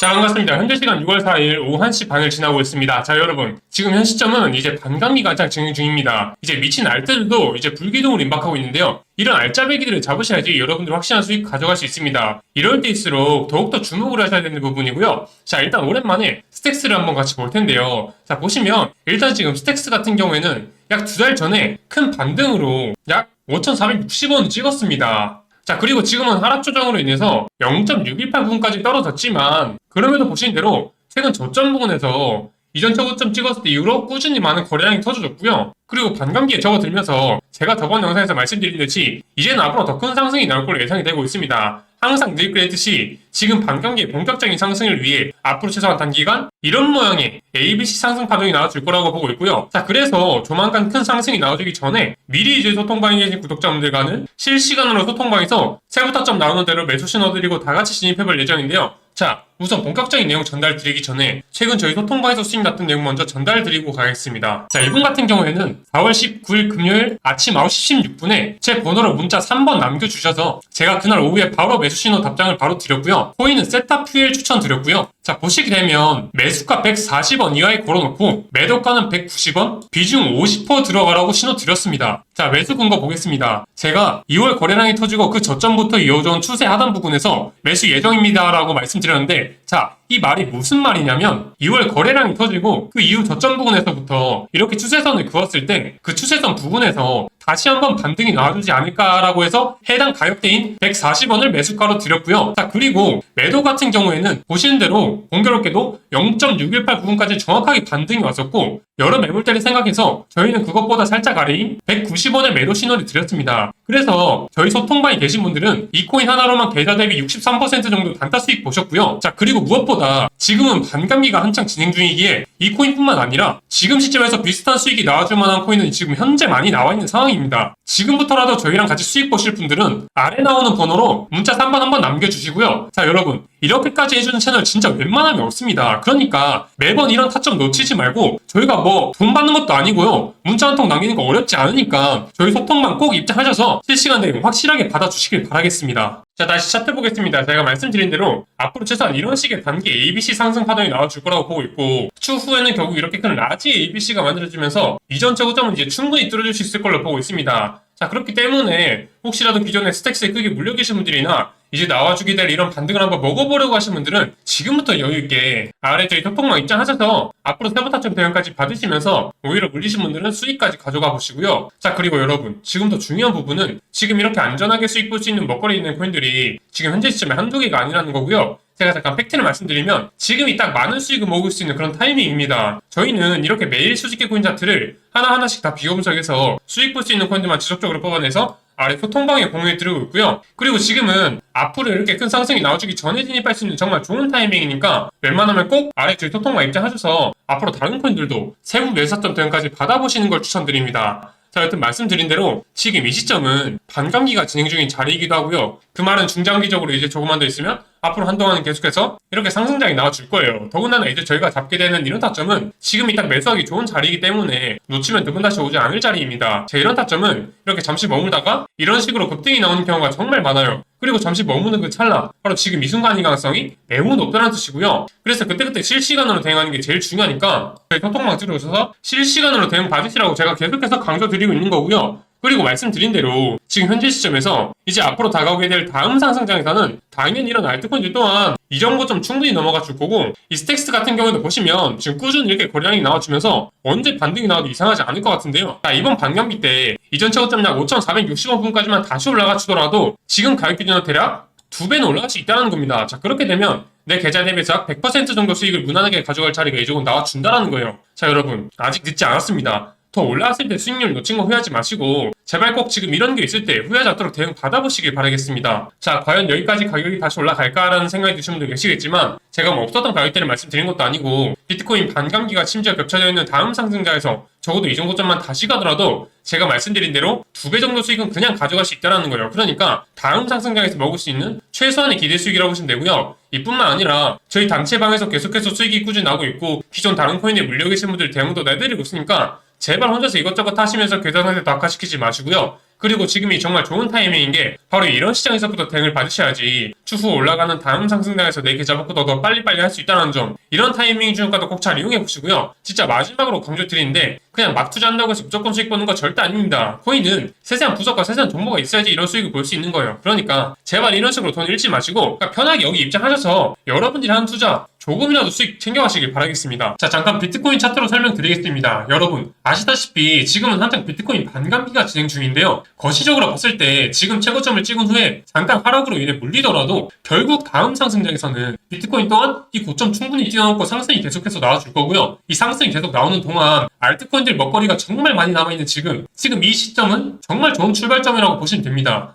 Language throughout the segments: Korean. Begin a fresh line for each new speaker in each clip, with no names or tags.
자, 반갑습니다. 현재 시간 6월 4일 오후 1시 반을 지나고 있습니다. 자, 여러분. 지금 현 시점은 이제 반감기가 한창 진행 중입니다. 이제 미친 알뜰들도 이제 불기둥을 임박하고 있는데요. 이런 알짜배기들을 잡으셔야지 여러분들 확실한 수익 가져갈 수 있습니다. 이럴 때일수록 더욱더 주목을 하셔야 되는 부분이고요. 자, 일단 오랜만에 스택스를 한번 같이 볼 텐데요. 자, 보시면 일단 지금 스택스 같은 경우에는 약 두 달 전에 큰 반등으로 약 5,460원 찍었습니다. 자, 그리고 지금은 하락 조정으로 인해서 0.618부분까지 떨어졌지만, 그럼에도 보신 대로 최근 저점 부분에서 이전 최고점 찍었을 때 이후로 꾸준히 많은 거래량이 터져줬고요. 그리고 반감기에 접어들면서 제가 저번 영상에서 말씀드린 듯이 이제는 앞으로 더 큰 상승이 나올 걸로 예상이 되고 있습니다. 항상 늘 그랬듯이 지금 반감기의 본격적인 상승을 위해 앞으로 최소한 단기간 이런 모양의 ABC 상승 파동이 나와줄 거라고 보고 있고요. 자, 그래서 조만간 큰 상승이 나와주기 전에 미리 이제 소통방에 계신 구독자분들과는 실시간으로 소통방에서 세부타점 나오는 대로 매수 신호드리고 다 같이 진입해볼 예정인데요. 자, 우선 본격적인 내용 전달 드리기 전에 최근 저희 소통방에서 수익 났던 내용 먼저 전달 드리고 가겠습니다. 자, 이분 같은 경우에는 4월 19일 금요일 아침 9시 16분에 제 번호로 문자 3번 남겨주셔서 제가 그날 오후에 바로 매수 신호 답장을 바로 드렸고요. 코인은 세타 퓨엘 추천 드렸고요. 자, 보시게 되면 매수가 140원 이하에 걸어놓고 매도가는 190원, 비중 50% 들어가라고 신호 드렸습니다. 자, 매수 근거 보겠습니다. 제가 2월 거래량이 터지고 그 저점부터 이어져온 추세 하단 부분에서 매수 예정입니다라고 말씀드렸는데 자, 이 말이 무슨 말이냐면 2월 거래량이 터지고 그 이후 저점 부분에서부터 이렇게 추세선을 그었을 때 그 추세선 부분에서 다시 한번 반등이 나와주지 않을까라고 해서 해당 가격대인 140원을 매수가로 드렸고요. 자, 그리고 매도 같은 경우에는 보시는 대로 공교롭게도 0.618 부분까지 정확하게 반등이 왔었고 여러 매물대를 생각해서 저희는 그것보다 살짝 아래인 190원의 매도 신호를 드렸습니다. 그래서 저희 소통방에 계신 분들은 이 코인 하나로만 계좌 대비 63% 정도 단타 수익 보셨고요. 자, 그리고 무엇보다 지금은 반감기가 한창 진행 중이기에 이 코인뿐만 아니라 지금 시점에서 비슷한 수익이 나와줄 만한 코인은 지금 현재 많이 나와 있는 상황입니다. 지금부터라도 저희랑 같이 수익 보실 분들은 아래 나오는 번호로 문자 3번 한번 남겨주시고요. 자, 여러분. 이렇게까지 해주는 채널 진짜 웬만하면 없습니다. 그러니까 매번 이런 타점 놓치지 말고 저희가 뭐 돈 받는 것도 아니고요. 문자 한 통 남기는 거 어렵지 않으니까 저희 소통만 꼭 입장하셔서 실시간 대응 확실하게 받아주시길 바라겠습니다. 자, 다시 차트 보겠습니다. 제가 말씀드린 대로 앞으로 최소한 이런 식의 단기 ABC 상승 파동이 나와줄 거라고 보고 있고 추후에는 결국 이렇게 큰 라지 ABC가 만들어지면서 이전 최고점은 이제 충분히 뚫어줄 수 있을 걸로 보고 있습니다. 자, 그렇기 때문에 혹시라도 기존에 스택스에 크게 물려 계신 분들이나 이제 나와주게 될 이런 반등을 한번 먹어보려고 하신 분들은 지금부터 여유있게 아래 저희 소통망 입장하셔서 앞으로 세부타점 대응까지 받으시면서 오히려 물리신 분들은 수익까지 가져가 보시고요. 자, 그리고 여러분, 지금 더 중요한 부분은 지금 이렇게 안전하게 수익 볼 수 있는 먹거리 있는 코인들이 지금 현재 시점에 한두 개가 아니라는 거고요. 제가 잠깐 팩트를 말씀드리면 지금이 딱 많은 수익을 먹을 수 있는 그런 타이밍입니다. 저희는 이렇게 매일 수직계 코인 차트를 하나하나씩 다 비교 분석해서 수익 볼 수 있는 코인들만 지속적으로 뽑아내서 아래 소통방에 공유해 드리고 있고요. 그리고 지금은 앞으로 이렇게 큰 상승이 나와주기 전에 진입할 수 있는 정말 좋은 타이밍이니까 웬만하면 꼭 아래 저희 소통방 입장하셔서 앞으로 다른 코인들도 세부 매수점 대응까지 받아보시는 걸 추천드립니다. 자, 여튼 말씀드린 대로 지금 이 시점은 반감기가 진행 중인 자리이기도 하고요. 그 말은 중장기적으로 이제 조금만 더 있으면 앞으로 한동안은 계속해서 이렇게 상승장이 나와줄 거예요. 더군다나 이제 저희가 잡게 되는 이런 타점은 지금이 딱 매수하기 좋은 자리이기 때문에 놓치면 두번 다시 오지 않을 자리입니다. 제 이런 타점은 이렇게 잠시 머물다가 이런 식으로 급등이 나오는 경우가 정말 많아요. 그리고 잠시 머무는 그 찰나 바로 지금 이 순간이 가능성이 매우 높다는 뜻이고요. 그래서 그때그때 실시간으로 대응하는 게 제일 중요하니까 저희 소통망 들어오셔서 실시간으로 대응 받으시라고 제가 계속해서 강조드리고 있는 거고요. 그리고 말씀드린 대로 지금 현재 시점에서 이제 앞으로 다가오게 될 다음 상승장에서는 당연히 이런 알트코인들 또한 이 정도 좀 충분히 넘어가 줄 거고 이 스택스 같은 경우에도 보시면 지금 꾸준히 이렇게 거래량이 나와주면서 언제 반등이 나와도 이상하지 않을 것 같은데요. 자, 이번 반감기 때 이전 최고점 약 5,460원 부분까지만 다시 올라가 주더라도 지금 가격 기준으로 대략 두 배는 올라갈 수 있다는 겁니다. 자, 그렇게 되면 내 계좌 대비해서 약100% 정도 수익을 무난하게 가져갈 자리가 이 조금 나와준다는 거예요. 자, 여러분, 아직 늦지 않았습니다. 더 올라왔을 때 수익률 놓친 거 후회하지 마시고 제발 꼭 지금 이런 게 있을 때 후회하지 않도록 대응 받아보시길 바라겠습니다. 자, 과연 여기까지 가격이 다시 올라갈까라는 생각이 드시는 분들 계시겠지만 제가 뭐 없었던 가격대를 말씀드린 것도 아니고 비트코인 반감기가 심지어 겹쳐져 있는 다음 상승자에서 적어도 이 정도 점만 다시 가더라도 제가 말씀드린 대로 두 배 정도 수익은 그냥 가져갈 수 있다는 거예요. 그러니까 다음 상승장에서 먹을 수 있는 최소한의 기대 수익이라고 보시면 되고요. 이뿐만 아니라 저희 단체방에서 계속해서 수익이 꾸준히 나고 있고 기존 다른 코인에 물려 계신 분들 대응도 내드리고 있으니까 제발 혼자서 이것저것 하시면서 계좌 상태 낙하시키지 마시고요. 그리고 지금이 정말 좋은 타이밍인 게 바로 이런 시장에서부터 대응을 받으셔야지 추후 올라가는 다음 상승장에서 내 계좌부터 더 빨리빨리 할 수 있다는 점 이런 타이밍 주가도 꼭 잘 이용해 보시고요. 진짜 마지막으로 강조드리는데 그냥 막 투자한다고 해서 무조건 수익 보는 거 절대 아닙니다. 코인은 세세한 분석과 세세한 정보가 있어야지 이런 수익을 볼 수 있는 거예요. 그러니까 제발 이런 식으로 돈 잃지 마시고 그냥 편하게 여기 입장하셔서 여러분들이 하는 투자 조금이라도 수익 챙겨가시길 바라겠습니다. 자, 잠깐 비트코인 차트로 설명드리겠습니다. 여러분, 아시다시피 지금은 한창 비트코인 반감기가 진행 중인데요. 거시적으로 봤을 때 지금 최고점을 찍은 후에 잠깐 하락으로 인해 물리더라도 결국 다음 상승장에서는 비트코인 또한 이 고점 충분히 뛰어넘고 상승이 계속해서 나와줄 거고요. 이 상승이 계속 나오는 동안 알트코인들 먹거리가 정말 많이 남아있는 지금, 지금 이 시점은 정말 좋은 출발점이라고 보시면 됩니다.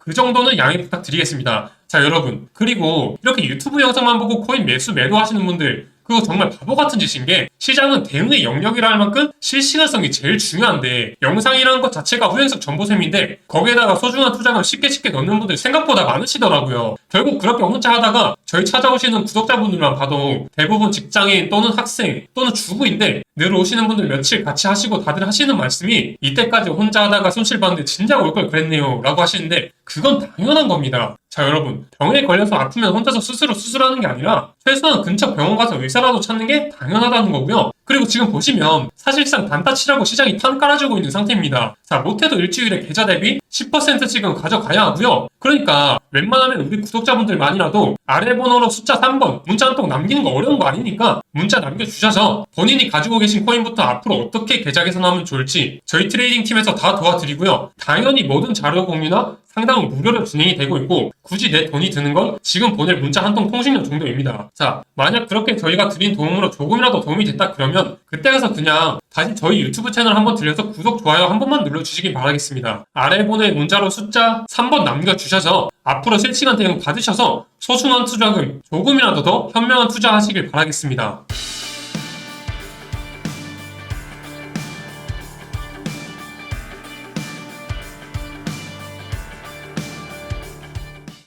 그 정도는 양해 부탁드리겠습니다. 자, 여러분. 그리고 이렇게 유튜브 영상만 보고 코인 매수 매도 하시는 분들, 그거 정말 바보 같은 짓인 게 시장은 대응의 영역이라 할 만큼 실시간성이 제일 중요한데 영상이라는 것 자체가 후행성 정보셈인데 거기에다가 소중한 투자금 쉽게 쉽게 넣는 분들 생각보다 많으시더라고요. 결국 그렇게 혼자 하다가 저희 찾아오시는 구독자분들만 봐도 대부분 직장인 또는 학생 또는 주부인데 늘 오시는 분들 며칠 같이 하시고 다들 하시는 말씀이 이때까지 혼자 하다가 손실 봤는데 진작 올 걸 그랬네요 라고 하시는데 그건 당연한 겁니다. 자 여러분 병에 걸려서 아프면 혼자서 스스로 수술하는 게 아니라 최소한 근처 병원 가서 의사라도 찾는 게 당연하다는 거고요. 그리고 지금 보시면 사실상 단타 치라고 시장이 판 깔아주고 있는 상태입니다. 자 못해도 일주일에 계좌 대비 10% 지금 가져가야 하고요. 그러니까 웬만하면 우리 구독자분들만이라도 아래 번호로 숫자 3번 문자 한 통 남기는 거 어려운 거 아니니까 문자 남겨주셔서 본인이 가지고 계신 코인부터 앞으로 어떻게 계좌 개선하면 좋을지 저희 트레이딩 팀에서 다 도와드리고요. 당연히 모든 자료 공유나 상담은 무료로 진행이 되고 있고 굳이 내 돈이 드는 건 지금 보낼 문자 한 통 통신료 정도입니다. 자 만약 그렇게 저희가 드린 도움으로 조금이라도 도움이 됐다 그러면 그때 가서 그냥 다시 저희 유튜브 채널 한번 들려서 구독 좋아요 한 번만 눌러주시기 바라겠습니다. 아래 보낼 문자로 숫자 3번 남겨주셔서 앞으로 실시간 대응 받으셔서 소중한 투자금 조금이라도 더 현명한 투자하시길 바라겠습니다.